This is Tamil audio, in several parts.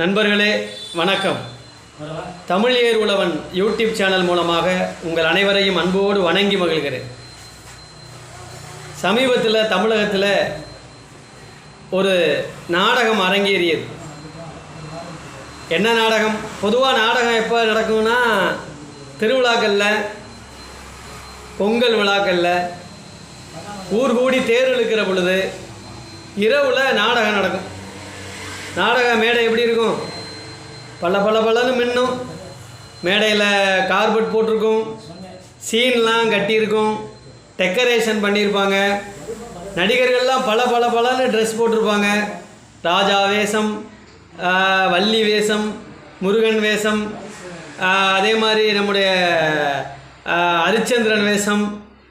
நண்பர்களே வணக்கம். தமிழ் ஏர் உழவன் யூடியூப் சேனல் மூலமாக உங்கள் அனைவரையும் அன்போடு வணங்கி மகிழ்கிறேன். சமீபத்தில் தமிழகத்தில் ஒரு நாடகம் அரங்கேறியது. என்ன நாடகம்? பொதுவாக நாடகம் எப்போ நடக்கும்னா திருவிழாக்களில் பொங்கல் விழாக்களில் ஊர் கூடி தேர் இழுக்கிற பொழுது இரவில் நாடகம் நடக்கும். நாடக மேடை எப்படி இருக்கும்? பல பல பலன்னு மின்னும். மேடையில் கார்பெட் போட்டிருக்கும். சீன்லாம் கட்டியிருக்கும். டெக்கரேஷன் பண்ணியிருப்பாங்க. நடிகர்கள்லாம் பல பல பலன்னு ட்ரெஸ் போட்டிருப்பாங்க. ராஜா வேஷம் வள்ளி வேஷம் முருகன் வேஷம் அதே மாதிரி நம்முடைய அரிச்சந்திரன் ஹரிச்சந்திரன் வேஷம்.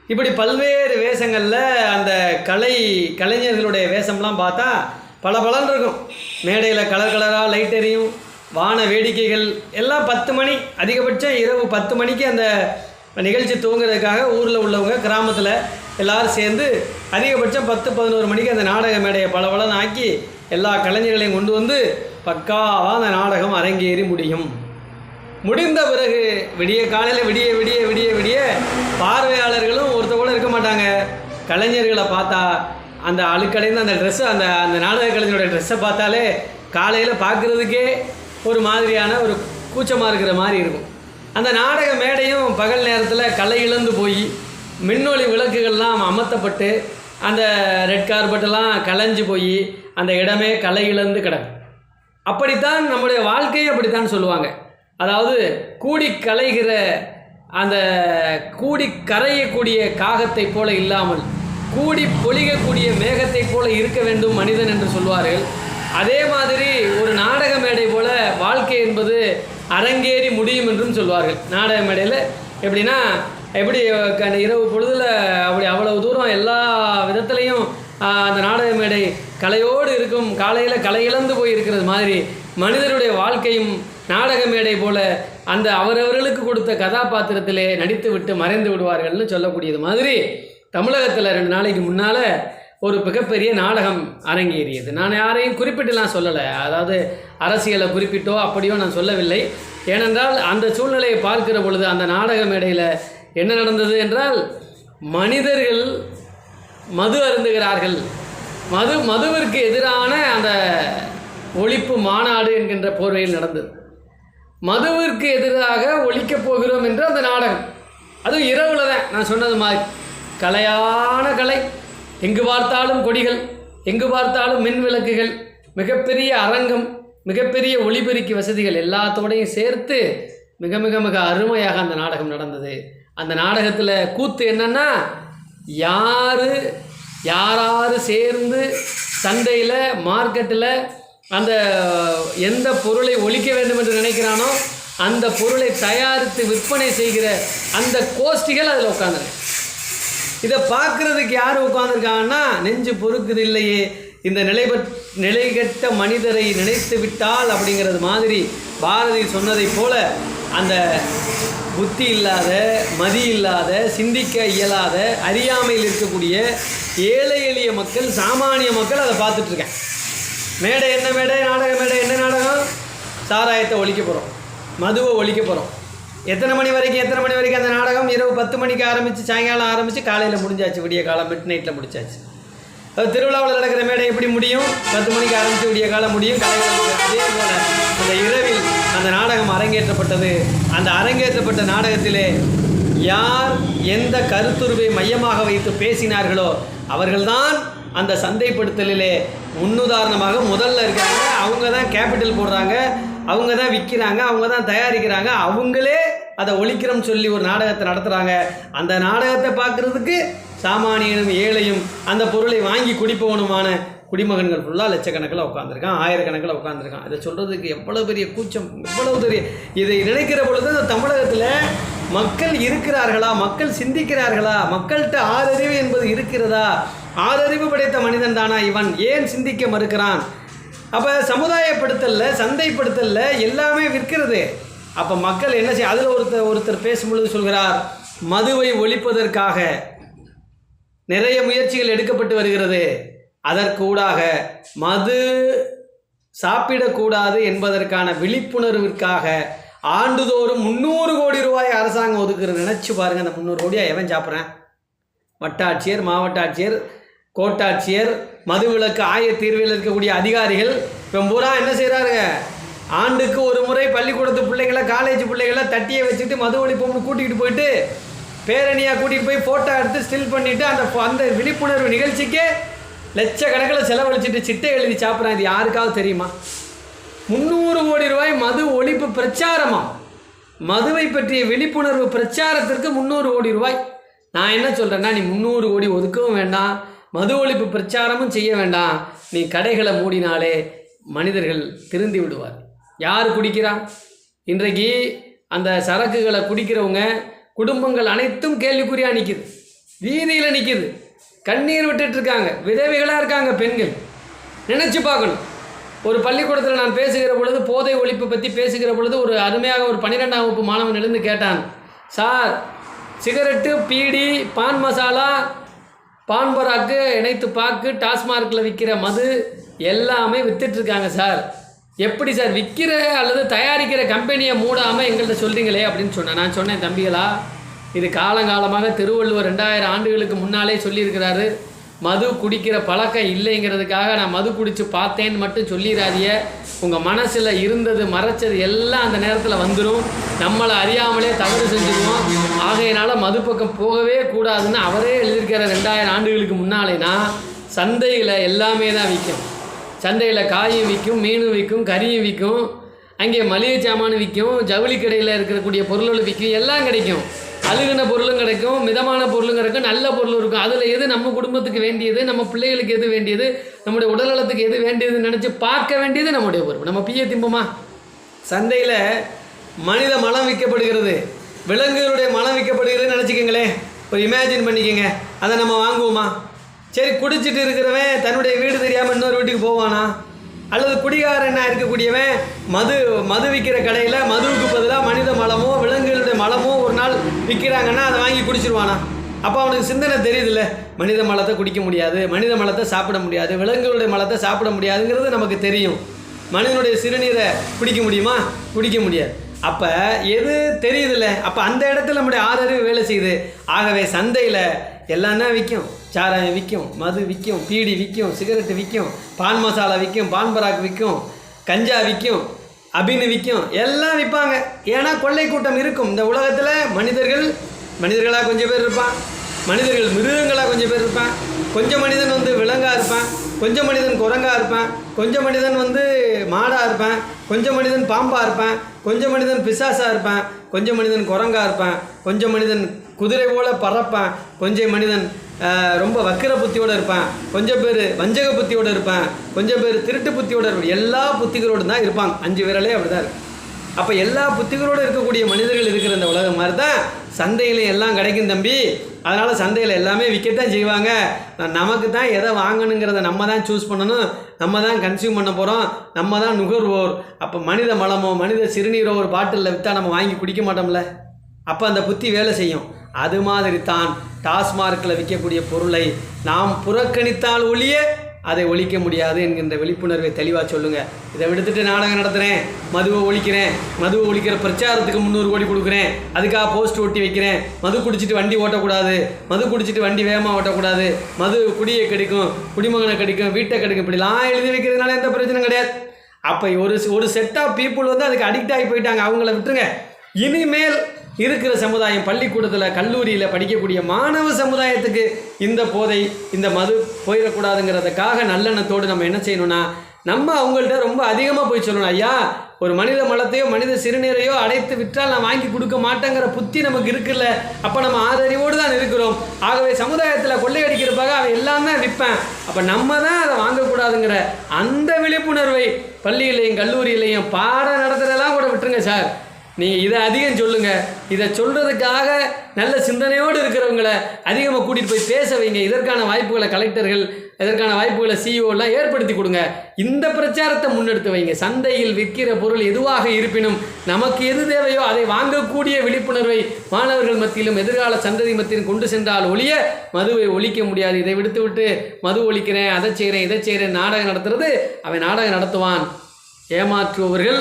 இப்படி பல்வேறு வேஷங்களில் அந்த கலை கலைஞர்களுடைய வேஷம்லாம் பார்த்தா பல பலன் இருக்கும். மேடையில் கலர் கலராக லைட் எரியும். வான வேடிக்கைகள் எல்லாம் பத்து மணி அதிகபட்சம் இரவு பத்து மணிக்கு அந்த நிகழ்ச்சி துவங்குறதுக்காக ஊரில் உள்ளவங்க கிராமத்தில் எல்லோரும் சேர்ந்து அதிகபட்சம் பத்து பதினோரு மணிக்கு அந்த நாடக மேடையை பல ஆக்கி எல்லா கலைஞர்களையும் கொண்டு வந்து பக்காவாக அந்த நாடகம் அரங்கேறி முடியும். முடிந்த பிறகு விடிய காலையில் விடிய விடிய விடிய விடிய பார்வையாளர்களும் ஒருத்த கூட இருக்க மாட்டாங்க. கலைஞர்களை பார்த்தா அந்த அழுக்கடைந்து அந்த ட்ரெஸ்ஸு அந்த அந்த நாடக கலைஞரோட ட்ரெஸ்ஸை பார்த்தாலே காலையில் பார்க்குறதுக்கே ஒரு மாதிரியான ஒரு கூச்சமாக இருக்கிற மாதிரி இருக்கும். அந்த நாடக மேடையும் பகல் நேரத்தில் கலை இழந்து போய் மின்னொளி விளக்குகள்லாம் அமர்த்தப்பட்டு அந்த ரெட் கார்பெட்டெல்லாம் கலைஞ்சு போய் அந்த இடமே கலை இழந்து கிடக்கும். அப்படித்தான் நம்முடைய வாழ்க்கையும் அப்படித்தான் சொல்லுவாங்க. அதாவது கூடி கலைகிற அந்த கூடி கரையக்கூடிய காகத்தை போல இல்லாமல் கூடி பொழிகக்கூடிய மேகத்தை போல இருக்க வேண்டும் மனிதன் என்று சொல்வார்கள். அதே மாதிரி ஒரு நாடக மேடை போல வாழ்க்கை என்பது அரங்கேறி முடியும் என்றும் சொல்வார்கள். நாடக மேடையில் எப்படின்னா எப்படி க- இரவு பொழுதில் அப்படி அவ்வளவு தூரம் எல்லா விதத்துலேயும் அந்த நாடக மேடை கலையோடு இருக்கும் காலையில் கலை இழந்து போய் இருக்கிறது மாதிரி மனிதருடைய வாழ்க்கையும் நாடக மேடை போல அந்த அவரவர்களுக்கு கொடுத்த கதாபாத்திரத்திலே நடித்து விட்டு மறைந்து விடுவார்கள்னு சொல்லக்கூடியது மாதிரி தமிழகத்தில் ரெண்டு நாளைக்கு முன்னால் ஒரு மிகப்பெரிய நாடகம் அரங்கேறியது. நான் யாரையும் குறிப்பிட்டுலாம் சொல்லலை. அதாவது அரசியலை குறிப்பிட்டோ அப்படியோ நான் சொல்லவில்லை. ஏனென்றால் அந்த சூழ்நிலையை பார்க்கிற பொழுது அந்த நாடக மேடையில் என்ன நடந்தது என்றால் மனிதர்கள் மது அருந்துகிறார்கள். மது மதுவிற்கு எதிரான அந்த ஒழிப்பு மாநாடு என்கின்ற போர்வையில் நடந்தது. மதுவிற்கு எதிராக ஒழிக்கப் போகிறோம் என்று அந்த நாடகம். அதுவும் இரவில் தான் நான் சொன்னது மாதிரி. கலையான கலை. எங்கு பார்த்தாலும் கொடிகள் எங்கு பார்த்தாலும் மின் விளக்குகள் மிகப்பெரிய அரங்கம் மிகப்பெரிய ஒளிபெருக்கி வசதிகள் எல்லாத்தோடையும் சேர்த்து மிக மிக மிக அருமையாக அந்த நாடகம் நடந்தது. அந்த நாடகத்தில் கூத்து என்னென்னா யார் யாராரு சேர்ந்து சந்தையில் மார்க்கெட்டில் அந்த எந்த பொருளை ஒழிக்க வேண்டும் என்று நினைக்கிறானோ அந்த பொருளை தயாரித்து விற்பனை செய்கிற அந்த கோஷ்டிகள் அதில் உட்காந்துருக்கு இதை பார்க்குறதுக்கு யார் உட்காந்துருக்காங்கன்னா நெஞ்சு பொறுக்குது இல்லையே. இந்த நிலைபட் நிலைகட்ட மனிதரை நினைத்து விட்டால் அப்படிங்கிறது மாதிரி பாரதி சொன்னதைப் போல அந்த புத்தி இல்லாத மதி இல்லாத சிந்திக்க இயலாத அறியாமையில் இருக்கக்கூடிய ஏழை எளிய மக்கள் சாமானிய மக்கள் அதை பார்த்துட்ருக்கேன். மேடை என்ன மேடை நாடகம் மேடை என்ன நாடகம்? சாராயத்தை ஒழிக்க போகிறோம் மதுவை ஒழிக்க போகிறோம் எத்தனை மணி வரைக்கும் எத்தனை மணி வரைக்கும் அந்த நாடகம்? இரவு பத்து மணிக்கு ஆரம்பித்து சாயங்காலம் ஆரம்பித்து காலையில் முடிஞ்சாச்சு விடிய காலம் மிட் நைட்டில் முடிச்சாச்சு. அது திருவிழாவில் நடக்கிற மேடை எப்படி முடியும்? பத்து மணிக்கு ஆரம்பித்து விடிய காலம் முடியும். காலையில் அதே போல் அந்த இரவில் அந்த நாடகம் அரங்கேற்றப்பட்டது. அந்த அரங்கேற்றப்பட்ட நாடகத்திலே யார் எந்த கருத்துருவை மையமாக வைத்து பேசினார்களோ அவர்கள்தான் அந்த சந்தைப்படுத்தலிலே முன்னுதாரணமாக முதல்ல இருக்காங்க. அவங்க தான் கேபிட்டல் போடுறாங்க. அவங்க தான் விற்கிறாங்க அவங்க தான் தயாரிக்கிறாங்க. அவங்களே அதை ஒழிக்கிறோம்னு சொல்லி ஒரு நாடகத்தை நடத்துகிறாங்க அந்த நாடகத்தை பார்க்குறதுக்கு சாமானியனும் ஏழையும் அந்த பொருளை வாங்கி குடிப்பவனுமான குடிமகன்கள் ஃபுல்லாக லட்சக்கணக்கில் உட்காந்துருக்கான் ஆயிரக்கணக்கில் உட்காந்துருக்கான் இதை சொல்கிறதுக்கு எவ்வளோ பெரிய கூச்சம் எவ்வளவு பெரிய இதை நினைக்கிற பொழுது இந்த தமிழகத்தில் மக்கள் இருக்கிறார்களா? மக்கள் சிந்திக்கிறார்களா? மக்கள்கிட்ட ஆறறிவு என்பது இருக்கிறதா? ஆறறிவு படைத்த மனிதன் தானா இவன்? ஏன் சிந்திக்க மறுக்கிறான்? அப்போ சமுதாயப்படுத்தலில் சந்தைப்படுத்தலில் எல்லாமே விற்கிறது. அப்போ மக்கள் என்ன செய்ய அதில் ஒருத்தர் ஒருத்தர் பேசும்பொழுது சொல்கிறார் மதுவை ஒழிப்பதற்காக நிறைய முயற்சிகள் எடுக்கப்பட்டு வருகிறது. அதற்கூடாக மது சாப்பிடக்கூடாது என்பதற்கான விழிப்புணர்விற்காக ஆண்டுதோறும் முந்நூறு கோடி ரூபாய் அரசாங்கம் ஒதுக்குறது நினச்சி பாருங்கள் அந்த முந்நூறு கோடியாக எவன் சாப்பிட்றேன்? வட்டாட்சியர் மாவட்ட ஆட்சியர் கோட்டாட்சியர் மதுவிலக்கு ஆயத்தீர்வில் இருக்கக்கூடிய அதிகாரிகள் இப்போ பூரா என்ன செய்கிறாருங்க ஆண்டுக்கு ஒரு முறை பள்ளிக்கூடத்து பிள்ளைகளை காலேஜ் பிள்ளைகளை தட்டியை வச்சுட்டு மது ஒழிப்போம்னு கூட்டிகிட்டு போயிட்டு பேரணியாக கூட்டிகிட்டு போய் ஃபோட்டோ எடுத்து ஸ்டில் பண்ணிவிட்டு அந்த அந்த விழிப்புணர்வு நிகழ்ச்சிக்கே லட்சக்கணக்கில் செலவழிச்சிட்டு சிட்டை எழுதி சாப்பிட்றேன். இது யாருக்காவது தெரியுமா? முந்நூறு கோடி ரூபாய் மது ஒழிப்பு பிரச்சாரமா? மதுவை பற்றிய விழிப்புணர்வு பிரச்சாரத்திற்கு முந்நூறு கோடி ரூபாய். நான் என்ன சொல்கிறேன்னா நீ முந்நூறு கோடி ஒதுக்கவும் வேண்டாம். மது ஒழிப்பு பிரச்சாரமும் செய்ய வேண்டாம். நீ கடைகளை மூடினாலே மனிதர்கள் திருந்தி விடுவார். யார் குடிக்கிறா? இன்றைக்கு அந்த சரக்குகளை குடிக்கிறவங்க குடும்பங்கள் அனைத்தும் கேள்விக்குறியாக நிற்கிது வீதியில் நிற்கிது கண்ணீர் விட்டுட்டு இருக்காங்க. விதவைகளாக இருக்காங்க பெண்கள். நினச்சி பார்க்கணும். ஒரு பள்ளிக்கூடத்தில் நான் பேசுகிற பொழுது போதை ஒழிப்பு பற்றி பேசுகிற பொழுது ஒரு அருமையாக ஒரு பன்னிரெண்டாம் வகுப்பு மாணவன் எழுந்து கேட்டான். சார் சிகரெட்டு பீடி பான் மசாலா பான்பராக்கு இணைத்து பாக்கு டாஸ்மார்க்கில் விற்கிற மது எல்லாமே விற்றுட்ருக்காங்க சார். எப்படி சார் விற்கிற அல்லது தயாரிக்கிற கம்பெனியை மூடாமல் எங்கள்கிட்ட சொல்கிறீங்களே அப்படின்னு சொன்னேன். நான் சொன்னேன் தம்பிகளா இது காலங்காலமாக திருவள்ளுவர் ரெண்டாயிரம் ஆண்டுகளுக்கு முன்னாலே சொல்லியிருக்கிறாரு. மது குடிக்கிற பழக்கம் இல்லைங்கிறதுக்காக நான் மது குடித்து பார்த்தேன்னு மட்டும் சொல்லிடாதிய உங்கள் மனசில் இருந்தது மறைச்சது எல்லாம் அந்த நேரத்தில் வந்துடும் நம்மளை அறியாமலே தவறு செஞ்சுக்குவோம் ஆகையினால மது பக்கம் போகவே கூடாதுன்னு அவரே எழுதியிருக்கிற ரெண்டாயிரம் ஆண்டுகளுக்கு முன்னாலேனா சந்தையில் எல்லாமே தான் விற்கும். சந்தையில் காயும் விற்கும் மீனும் விற்கும் கறியும் விற்கும். அங்கே மளிகை சாமான் விற்கும் ஜவுளி கடையில் இருக்கக்கூடிய பொருள்கள் விற்கும் எல்லாம் கிடைக்கும். அழுகின பொருளும் கிடைக்கும் மிதமான பொருளும் கிடைக்கும் நல்ல பொருளும் இருக்கும். அதில் எது நம்ம குடும்பத்துக்கு வேண்டியது நம்ம பிள்ளைகளுக்கு எது வேண்டியது நம்முடைய உடல்நலத்துக்கு எது வேண்டியதுன்னு நினச்சி பார்க்க வேண்டியது நம்முடைய பொறுப்பு. நம்ம பிய திம்பமா? சந்தையில் மனித மலம் விற்கப்படுகிறது. விலங்குகளுடைய மலம் விற்கப்படுகிறதுன்னு நினச்சிக்கங்களேன் ஒரு இமேஜின் பண்ணிக்கோங்க. அதை நம்ம வாங்குவோமா? சரி குடிச்சிட்டு இருக்கிறவன் தன்னுடைய வீடு தெரியாமல் இன்னொரு வீட்டுக்கு போவானா? அல்லது குடிகாரனாக இருக்கக்கூடியவன்? மது மது விற்கிற கடையில் மதுவுக்கு பதிலாக மனித மலமோ விலங்குகளுடைய மலமோ ஒரு நாள் விற்கிறாங்கன்னா அதை வாங்கி குடிச்சிருவானா? அப்போ அவனுக்கு சிந்தனை தெரியுதுல்ல. மனித மலத்தை குடிக்க முடியாது மனித மலத்தை சாப்பிட முடியாது விலங்குகளுடைய மலத்தை சாப்பிட முடியாதுங்கிறது நமக்கு தெரியும். மனிதனுடைய சிறுநீரை குடிக்க முடியுமா? குடிக்க முடியாது. அப்போ எது தெரியுதுல்ல? அப்போ அந்த இடத்துல நம்முடைய ஆதரவு வேலை செய்யுது. ஆகவே சந்தையில் எல்லாமே விற்கும் சாராயம் விற்கும் மது விற்கும் பீடி விற்கும் சிகரெட்டு விற்கும் பான் மசாலா விற்கும் பான் பராக் விற்கும் கஞ்சா விற்கும் அபின்னு விற்கும் எல்லாம் விற்பாங்க. ஏன்னா கொள்ளை கூட்டம் இருக்கும். இந்த உலகத்தில் மனிதர்கள் மனிதர்களாக கொஞ்சம் பேர் இருப்பான். மனிதர்கள் மிருகங்களாக கொஞ்சம் பேர் இருப்பான். கொஞ்சம் மனிதன் வந்து விலங்காக இருப்பான். கொஞ்சம் மனிதன் குரங்காக இருப்பான். கொஞ்சம் மனிதன் வந்து மாடாக இருப்பான். கொஞ்சம் மனிதன் பாம்பாக இருப்பான். கொஞ்சம் மனிதன் பிசாசாக இருப்பான். கொஞ்சம் மனிதன் குரங்காக இருப்பான். கொஞ்சம் மனிதன் குதிரை போல் பறப்பான். கொஞ்சம் மனிதன் ரொம்ப வக்கிர புத்தியோடு இருப்பான். கொஞ்சம் பேர் வஞ்சக புத்தியோடு இருப்பான். கொஞ்சம் பேர் திருட்டு புத்தியோடு இருப்பான். எல்லா புத்திகளோடு தான் இருப்பாங்க அஞ்சு விரலே அப்படி தான் இருக்கும் அப்போ எல்லா புத்திகளோடு இருக்கக்கூடிய மனிதர்கள் இருக்கிற இந்த உலகம் மாதிரி தான் சந்தையிலையும் எல்லாம் கிடைக்கும் தம்பி. அதனால் சந்தையில் எல்லாமே விற்க தான் செய்வாங்க. நமக்கு தான் எதை வாங்கணுங்கிறத நம்ம தான் சூஸ் பண்ணணும். நம்ம தான் கன்சியூம் பண்ண போகிறோம் நம்ம தான் நுகர்வோர். அப்போ மனித மலமோ மனித சிறுநீரோ ஒரு பாட்டிலில் விற்றா நம்ம வாங்கி குடிக்க மாட்டோம்ல? அப்போ அந்த புத்தி வேலை செய்யும். அது மாதிரி தான் டாஸ்மார்க்கில் விற்கக்கூடிய பொருளை நாம் புறக்கணித்தால் ஒழிய அதை ஒழிக்க முடியாது என்கின்ற விழிப்புணர்வை தெளிவாக சொல்லுங்கள் இதை விடுத்துட்டு நாடகம் நடத்துகிறேன் மதுவை ஒழிக்கிறேன். மதுவை ஒழிக்கிற பிரச்சாரத்துக்கு முந்நூறு கோடி கொடுக்குறேன். அதுக்காக போஸ்ட் ஒட்டி வைக்கிறேன். மது குடிச்சிட்டு வண்டி ஓட்டக்கூடாது. மது குடிச்சிட்டு வண்டி வேகமாக ஓட்டக்கூடாது. மது குடியை கெடுக்கும் குடிமகனை கெடுக்கும் வீட்டை கெடுக்கும். இப்படிலாம் எழுதி வைக்கிறதுனால எந்த பிரச்சனையும் கிடையாது. அப்போ ஒரு ஒரு செட் ஆஃப் பீப்புள் வந்து அதுக்கு அடிக்ட் ஆகி போயிட்டாங்க. அவங்கள விட்டுருங்க. இனிமேல் இருக்கிற சமுதாயம் பள்ளிக்கூடத்தில் கல்லூரியில் படிக்கக்கூடிய மாணவ சமுதாயத்துக்கு இந்த போதை இந்த மது போயிடக்கூடாதுங்கிறதுக்காக நல்லெண்ணத்தோடு நம்ம என்ன செய்யணும்னா நம்ம அவங்கள்ட்ட ரொம்ப அதிகமாக போய் சொல்லணும் ஐயா ஒரு மனித மலத்தையோ மனித சிறுநீரையோ அடைத்து விற்றால் நான் வாங்கி கொடுக்க மாட்டேங்கிற புத்தி நமக்கு இருக்குல்ல? அப்போ நம்ம ஆதரவோடு தான் இருக்கிறோம். ஆகவே சமுதாயத்தில் கொள்ளையடிக்கிறப்பாக அவன் எல்லாம் தான் விற்பேன். அப்போ நம்ம தான் அதை வாங்கக்கூடாதுங்கிற அந்த விழிப்புணர்வை பள்ளியிலையும் கல்லூரியிலையும் பாடம் நடத்துகிறதெல்லாம் கூட விட்டுருங்க சார். நீங்கள் இதை அதிகம் சொல்லுங்கள் இதை சொல்கிறதுக்காக நல்ல சிந்தனையோடு இருக்கிறவங்கள அதிகமாக கூட்டிகிட்டு போய் பேச வைங்க. இதற்கான வாய்ப்புகளை கலெக்டர்கள் இதற்கான வாய்ப்புகளை சிஇஓலாம் ஏற்படுத்தி கொடுங்க. இந்த பிரச்சாரத்தை முன்னெடுத்து வைங்க. சந்தையில் விற்கிற பொருள் எதுவாக இருப்பினும் நமக்கு எது தேவையோ அதை வாங்கக்கூடிய விழிப்புணர்வை மாணவர்கள் மத்தியிலும் எதிர்கால சந்ததி மத்தியிலும் கொண்டு சென்றால் ஒழிய மதுவை ஒழிக்க முடியாது. இதை விடுத்து விட்டு மது ஒழிக்கிறேன் அதை செய்கிறேன் இதை செய்கிறேன் நாடகம் நடத்துறது. அவன் நாடகம் நடத்துவான். ஏமாற்றுபவர்கள்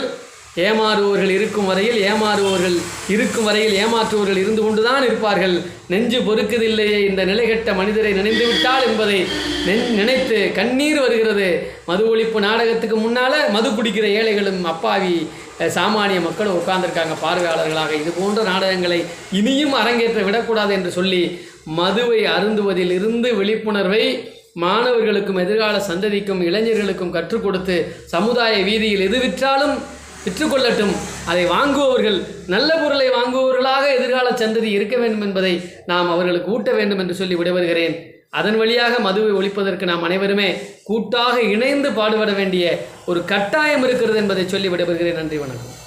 ஏமாறுபவர்கள் இருக்கும் வரையில் ஏமாறுபவர்கள் இருக்கும் வரையில் ஏமாற்றுபவர்கள் இருந்து கொண்டுதான் இருப்பார்கள். நெஞ்சு பொறுக்குதில்லையே இந்த நிலைகெட்ட மனிதரை நினைந்துவிட்டால் என்பதை நென் நினைத்து கண்ணீர் வருகிறது. மது ஒழிப்பு நாடகத்துக்கு முன்னால் மது குடிக்கிற ஏழைகளும் அப்பாவி சாமானிய மக்களும் உட்கார்ந்துருக்காங்க பார்வையாளர்களாக. இது போன்ற நாடகங்களை இனியும் அரங்கேற்ற விடக்கூடாது என்று சொல்லி மதுவை அருந்துவதில் இருந்து விழிப்புணர்வை மாணவர்களுக்கும் எதிர்கால சந்ததிக்கும் இளைஞர்களுக்கும் கற்றுக் கொடுத்து சமுதாய வீதியில் எது விற்றாலும் விற்றுக்கொள்ளட்டும் அதை வாங்குபவர்கள் நல்ல பொருளை வாங்குபவர்களாக எதிர்கால சந்ததி இருக்க வேண்டும் என்பதை நாம் அவர்களுக்கு ஊட்ட வேண்டும் என்று சொல்லி விடைபெறுகிறேன் அதன் வழியாக மதுவை ஒழிப்பதற்கு நாம் அனைவருமே கூட்டாக இணைந்து பாடுபட வேண்டிய ஒரு கட்டாயம் இருக்கிறது என்பதை சொல்லி விடைபெறுகிறேன் நன்றி வணக்கம்.